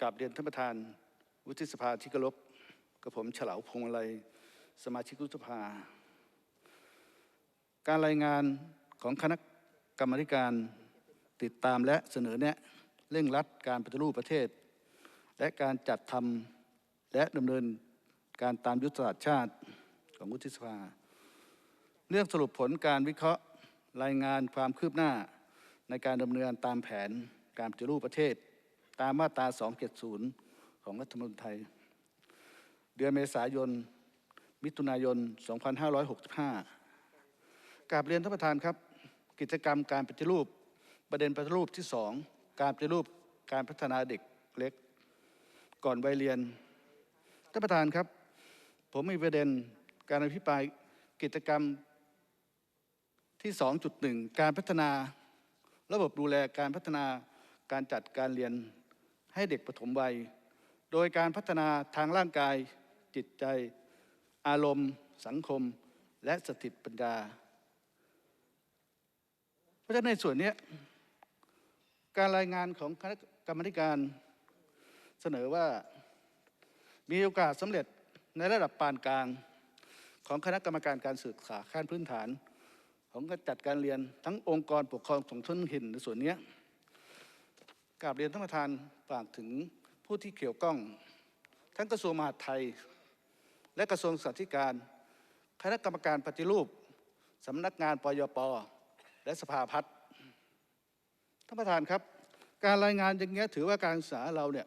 กราบเรียนท่านประธานวุฒิสภาที่เคารพกับผมเฉลาวพงอะไรสมาชิกวุฒิสภา การรายงานของคณะกรรมการติดตามและเสนอแนะเร่งรัดการปฏิรูปประเทศ และการจัดทำและดำเนินการตามยุทธศาสตร์ชาติของวุฒิสภา เรื่องสรุปผลการวิเคราะห์รายงานความคืบหน้าในการดำเนินตามแผนการปฏิรูปประเทศ ตามมาตรา 270 ของรัฐธรรมนูญไทย เดือนเมษายน มิถุนายน 2565กราบเรียนท่านประธานครับ กิจกรรมการปฏิรูปประเด็นปฏิรูปที่ 2 การปฏิรูปการพัฒนาเด็กเล็ก ก่อนวัยเรียนท่านประธานครับ ผมมีประเด็นการอภิปรายกิจกรรมที่ 2.1 การพัฒนาระบบดูแลการพัฒนาการจัดการเรียน ให้เด็กปฐมวัย โดยการพัฒนาทางร่างกาย จิตใจ อารมณ์ สังคม และสถิตปัญญา เพราะฉะนั้นในส่วนนี้การรายงานของคณะกรรมการเสนอว่ามีโอกาสสำเร็จในระดับปานกลางของคณะกรรมการการศึกษาขั้นพื้นฐาน ของการจัดการเรียนทั้งองค์กรปกครองของท้นถิ่นในส่วนนี้ กราบเรียนท่านประธานฝากถึงผู้ที่เกี่ยวข้อง ทั้งกระทรวงมหาดไทย และกระทรวงศึกษาธิการ คณะกรรมการปฏิรูปสำนักงานปยปและสภาพัฒน์ท่านประธานครับ การรายงานอย่างเงี้ยถือว่าการศึกษาเราเนี่ย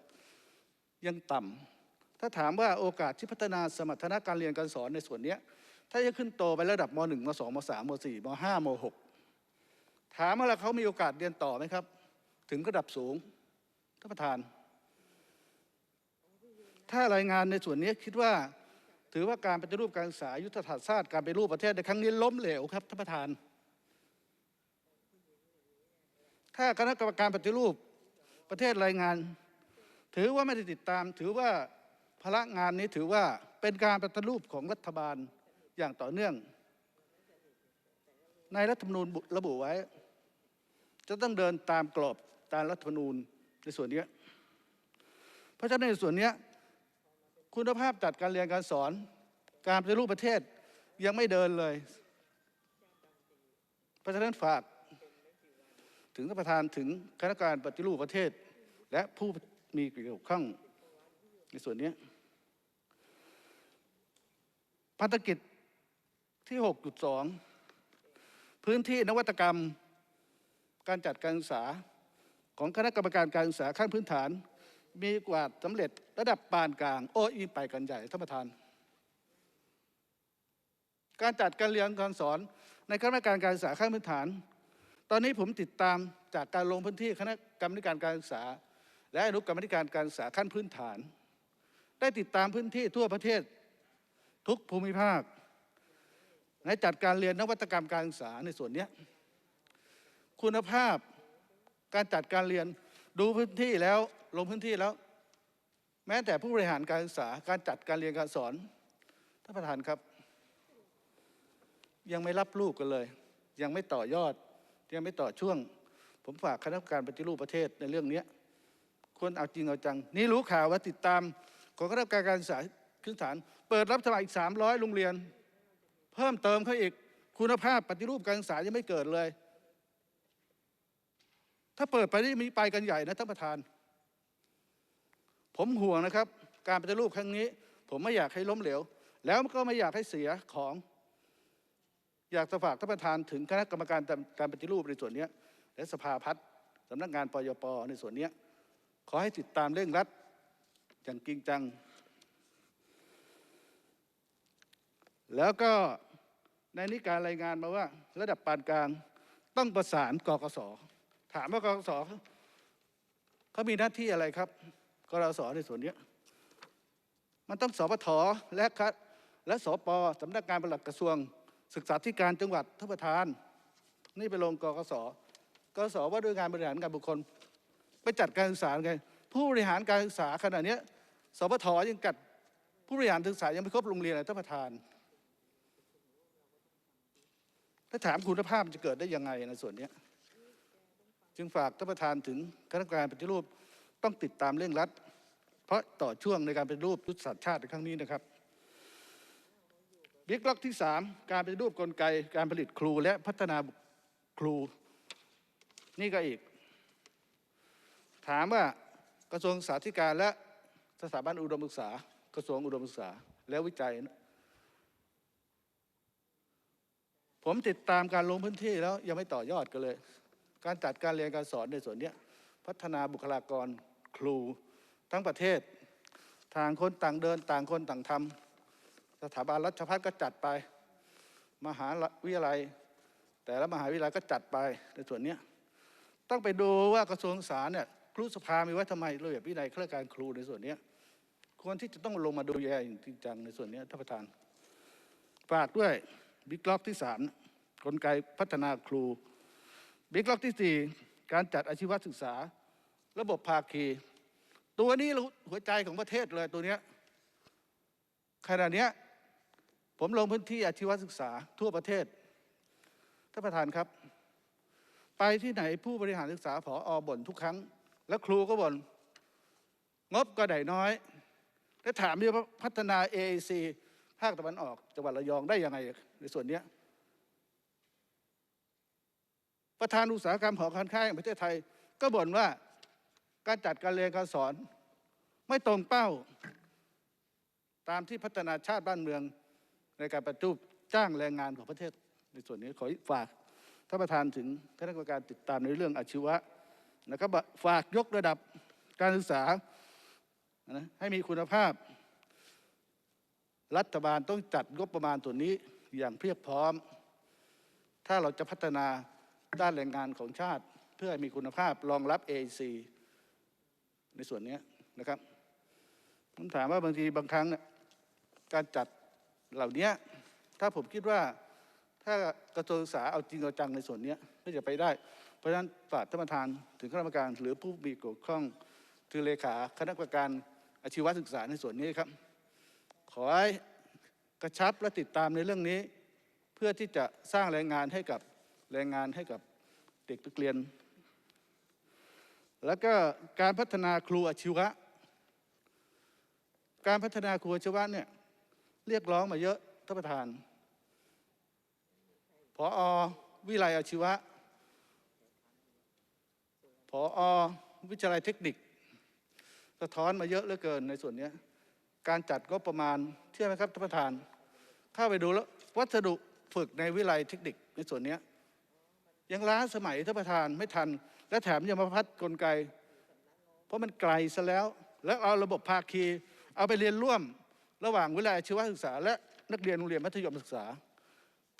ยังต่ำถ้าถามว่าโอกาสที่พัฒนาสมรรถนะการเรียนการสอนในส่วนเนี้ยถ้าจะขึ้นโตไประดับม .1 ม .2 ม .3 ม .4 ม .5 ม .6 ถามว่าเขามีโอกาสเรียนต่อไหมครับ ถึงระดับสูงท่านประธาน ถ้ารายงานในส่วนนี้คิดว่า ถือว่าการปฏิรูปการศึกษายุทธศาสตร์ชาติการปฏิรูปประเทศในครั้งนี้ล้มเหลวครับท่านประธาน ถ้าคณะกรรมการปฏิรูปประเทศรายงาน ถือว่าไม่ได้ติดตาม ถือว่าภาระงานนี้ถือว่าเป็นการปฏิรูปของรัฐบาลอย่างต่อเนื่อง ในรัฐธรรมนูญระบุไว้ จะต้องเดินตามกรอบ ตามรัฐธรรมนูญในส่วนนี้ เพราะฉะนั้นในส่วนนี้คุณภาพจัดการเรียนการสอน การปฏิรูปประเทศยังไม่เดินเลย เพราะฉะนั้นฝากถึงท่านประธานถึงคณะกรรมการปฏิรูปประเทศ และผู้มีเกี่ยวข้องในส่วนนี้พันธกิจที่ 6.2 พื้นที่นวัตกรรม การจัดการศึกษา ของคณะกรรมการการศึกษาขั้นพื้นฐาน มีกว่าสำเร็จระดับปานกลาง โออีไปกันใหญ่ท่านประธาน การจัดการเรียนการสอนในคณะกรรมการการศึกษาขั้นพื้นฐาน ตอนนี้ผมติดตามจากการลงพื้นที่คณะกรรมการการศึกษา และอนุกรรมการการศึกษาขั้นพื้นฐาน ได้ติดตามพื้นที่ทั่วประเทศทุกภูมิภาคในจัดการเรียนนวัตกรรมการศึกษาในส่วนนี้คุณภาพ การจัดการเรียนดูพื้นที่แล้วลงพื้นที่แล้ว แม้แต่ผู้บริหารการศึกษาการจัดการเรียนการสอนท่านประธานครับ ยังไม่รับลูกกันเลย ยังไม่ต่อยอด ยังไม่ต่อช่วง ผมฝากคณะกรรมการปฏิรูปประเทศในเรื่องนี้ควรเอาจริงเอาจัง นี่รู้ข่าวว่าติดตาม ของคณะกรรมการการศึกษาพื้นฐาน เปิดรับสมัครอีก 300 โรงเรียน เพิ่มเติมเขาอีกคุณภาพปฏิรูปการศึกษายังไม่เกิดเลย ถ้าเปิดไปนี่มีไปกันใหญ่นะท่านประธาน ผมห่วงนะครับ การปฏิรูปครั้งนี้ ผมไม่อยากให้ล้มเหลว แล้วก็ไม่อยากให้เสียของ อยากจะฝากท่านประธานถึงคณะกรรมการการปฏิรูปในส่วนนี้และสภาพัฒน์สำนักงานปยปในส่วนนี้ขอให้ติดตามเร่งรัดอย่างจริงจัง แล้วก็ในนี้การรายงานมาว่า ระดับปานกลางต้องประสานกกส ถามว่ากกสเขามีหน้าที่อะไรครับกรสในส่วนนี้มันต้องสปทและคัดและสปสำนักงานปลัดกระทรวง ศึกษาธิการจังหวัดท่านประธาน นี่ไปลงกกสกสว่าด้วยงานบริหารการบุคคล ไปจัดการศึกษาไงผู้บริหารการศึกษาขณะนี้สปทยังกัดผู้บริหารศึกษายังไม่ครบโรงเรียนเลยท่านประธานถ้าถามคุณภาพมันจะเกิดได้ยังไงในส่วนนี้ จึงฝากท่านประธานถึงคณะกรรมการปฏิรูปต้องติดตามเร่งรัด เพราะต่อช่วงในการเป็นรูปยุทธศาสตร์ชาติในครั้งนี้นะครับบิ๊กล็อกที่สามการเป็นรูปกลไกการผลิตครูและพัฒนาครู นี่ก็อีก ถามว่ากระทรวงสาธการและสถาบันอุดมศึกษา กระทรวงอุดมศึกษา และวิจัย ผมติดตามการลงพื้นที่แล้วยังไม่ต่อยอดกันเลย การจัดการเรียนการสอนในส่วนนี้พัฒนาบุคลากรครูทั้งประเทศทางคนต่างเดินต่างคนต่างทำสถาบันรัชพัฒก็จัดไป มหาวิทยาลัย แต่ละมหาวิทยาลัยก็จัดไปในส่วนนี้ต้องไปดูว่ากระทรวงศึกษาเนี่ยครูสภามีไว้ทำไมระเบียบวินัยข้าราชการครูในส่วนนี้ควรที่จะต้องลงมาดูแลอย่างจริงจังในส่วนนี้ท่านประธานฝากด้วยบิ๊กล็อกที่สามกลไกพัฒนาครู บิ๊กล็อกที่สี่การจัดอาชีวศึกษา ระบบภาคี ตัวนี้หัวใจของประเทศเลยตัวเนี้ยขณะเนี้ยผมลงพื้นที่อาชีวศึกษาทั่วประเทศท่านประธานครับ ไปที่ไหนผู้บริหารศึกษาผออบ่นทุกครั้ง แล้วครูก็บ่นงบก็ได้น้อย แล้วถามว่าพัฒนา AAC ภาคตะวันออกจังหวัดระยองได้ยังไงในส่วนนี้ย ประธานอุตสาหกรรมหอการค้าแห่งประเทศไทย ก็บ่นว่าการจัดการเรียนการสอน ไม่ตรงเป้า ตามที่พัฒนาชาติบ้านเมืองในการประจุบจ้างแรงงานของประเทศ ในส่วนนี้ขอฝากท่านประธานถึงคณะกรรมการติดตามในเรื่องอาชีวะนะครับฝากยกระดับการศึกษานะให้มีคุณภาพ รัฐบาลต้องจัดงบประมาณตัวนี้อย่างเพียบพร้อม ถ้าเราจะพัฒนา ด้านแรงงานของชาติ เพื่อให้มีคุณภาพรองรับ AEC ในส่วนนี้นะครับผมถามว่าบางทีบางครั้งการจัดเหล่านี้ถ้าผมคิดว่าถ้ากระทรวงศึกษาเอาจริงเอาจังในส่วนนี้ก็จะไปได้ เพราะฉะนั้นฝากท่านประธานถึงคณะกรรมการหรือผู้มีเกี่ยวข้องคือเลขาคณะกรรมการอาชีวศึกษาในส่วนนี้ครับ ขอให้กระชับและติดตามในเรื่องนี้ เพื่อที่จะสร้างแรงงานให้กับ แรงงานให้กับเด็กนักเรียน แล้วก็การพัฒนาครูอาชีวะ การพัฒนาครูอาชีวะเนี่ยเรียกร้องมาเยอะท่านประธานพออวิไลอาชีวะพออวิทยาลัยเทคนิค สะท้อนมาเยอะเหลือเกินในส่วนนี้ การจัดก็ประมาณเชื่อไหมครับท่านประธานเข้าไปดูแล้ววัสดุฝึกในวิไลเทคนิคในส่วนนี้ ยังล้าสมัยท่านประธานไม่ทัน และแถมยังมาพัดกลไก เพราะมันไกลซะแล้ว แล้วเอาระบบภาคี เอาไปเรียนร่วมระหว่างวิทยาชีวศึกษา และนักเรียนโรงเรียนมัธยมศึกษา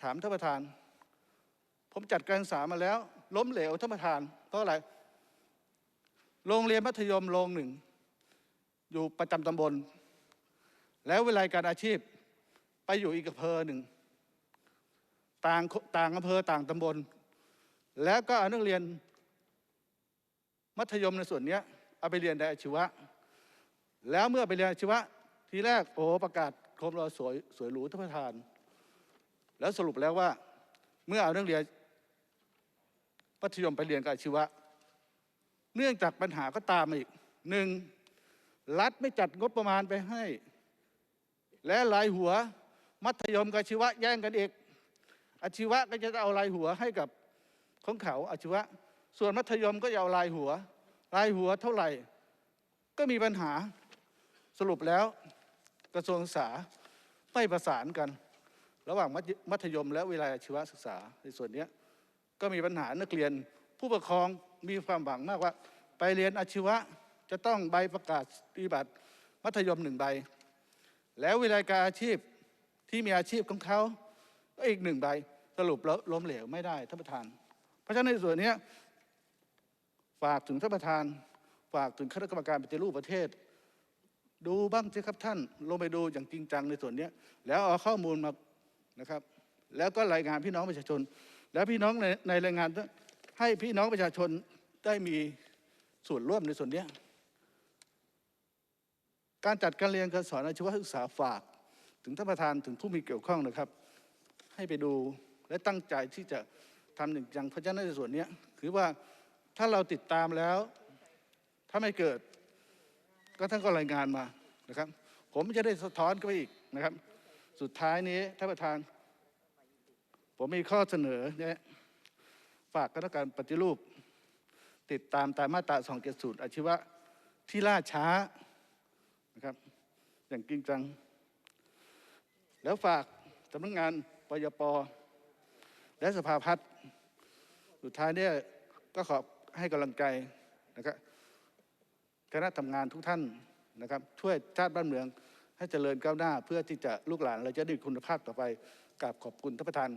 ถามท่านประธาน ผมจัดการศึกษามาแล้ว ล้มเหลวท่านประธานเพราะอะไรโรงเรียนมัธยมโรงหนึ่ง อยู่ประจำตำบล แล้ววิทยาการอาชีพไปอยู่อีกอำเภอหนึ่ง ต่างต่างอำเภอต่างตำบล แล้วก็เอานักเรียนมัธยมในส่วนนี้เอาไปเรียนในอาชีวะ แล้วเมื่อไปเรียนอาชีวะ ทีแรกโอ้ประกาศโคมเราสวยสวยหรูท่านประธาน แล้วสรุปแล้วว่า เมื่อเอานักเรียนมัธยมไปเรียนกับอาชีวะ เนื่องจากปัญหาก็ตามมาอีกหนึ่งรัฐไม่จัดงบประมาณไปให้ และรายหัว มัธยมกับอาชีวะแย่งกันเอกอาชีวะก็จะเอารายหัวให้กับ ของเขาอาชีวะ ส่วนมัธยมก็จะเอารายหัวรายหัวเท่าไหร่ ก็มีปัญหาสรุปแล้วกระทรวงศึกษาไม่ประสานกัน ระหว่างมัธยมและวิทยาลัยอาชีวศึกษาในส่วนนี้ก็มีปัญหานักเรียนผู้ปกครองมีความหวังมากว่า ไปเรียนอาชีวะจะต้องใบประกาศปฏิบัติมัธยมหนึ่งใบ แล้ววิทยาการอาชีพที่มีอาชีพของเขาก็อีกหนึ่งใบสรุปแล้วล้มเหลวไม่ได้ท่านประธาน เพราะฉะนั้นในส่วนนี้ฝากถึงท่านประธาน ฝากถึงคณะกรรมการปฏิรูปประเทศ ดูบ้างสิครับท่านลงไปดูอย่างจริงจังในส่วนนี้แล้วเอาข้อมูลมานะครับ แล้วก็รายงานพี่น้องประชาชน แล้วพี่น้องในในรายงานให้พี่น้องประชาชนได้มีส่วนร่วมในส่วนนี้การจัดการเรียนการสอนอาชีวศึกษาฝาก ถึงท่านประธานถึงผู้มีเกี่ยวข้องนะครับ ให้ไปดูและตั้งใจที่จะ ทำหนึ่งอย่างเพราะฉะนั้นในส่วนนี้คือว่าถ้าเราติดตามแล้ว ถ้าไม่เกิด ก็ท่านก็รายงานมานะครับ ผมจะได้สะท้อนก็ไปอีกนะครับ สุดท้ายนี้ท่านประธาน ผมมีข้อเสนอเนี่ยฝากคณะกรรมการปฏิรูป ติดตามตามมาตรา 270 อาชีวะที่ล่าช้านะครับ อย่างจริงจัง แล้วฝากสำนักงานปยปและสภาพัฒน์ สุดท้ายเนี่ยก็ขอให้กำลังใจนะครับคณะทำงานทุกท่านนะครับ ช่วยชาติบ้านเมืองให้เจริญก้าวหน้า เพื่อที่จะลูกหลานเราจะได้มีคุณภาพต่อไปกราบขอบคุณท่านประธาน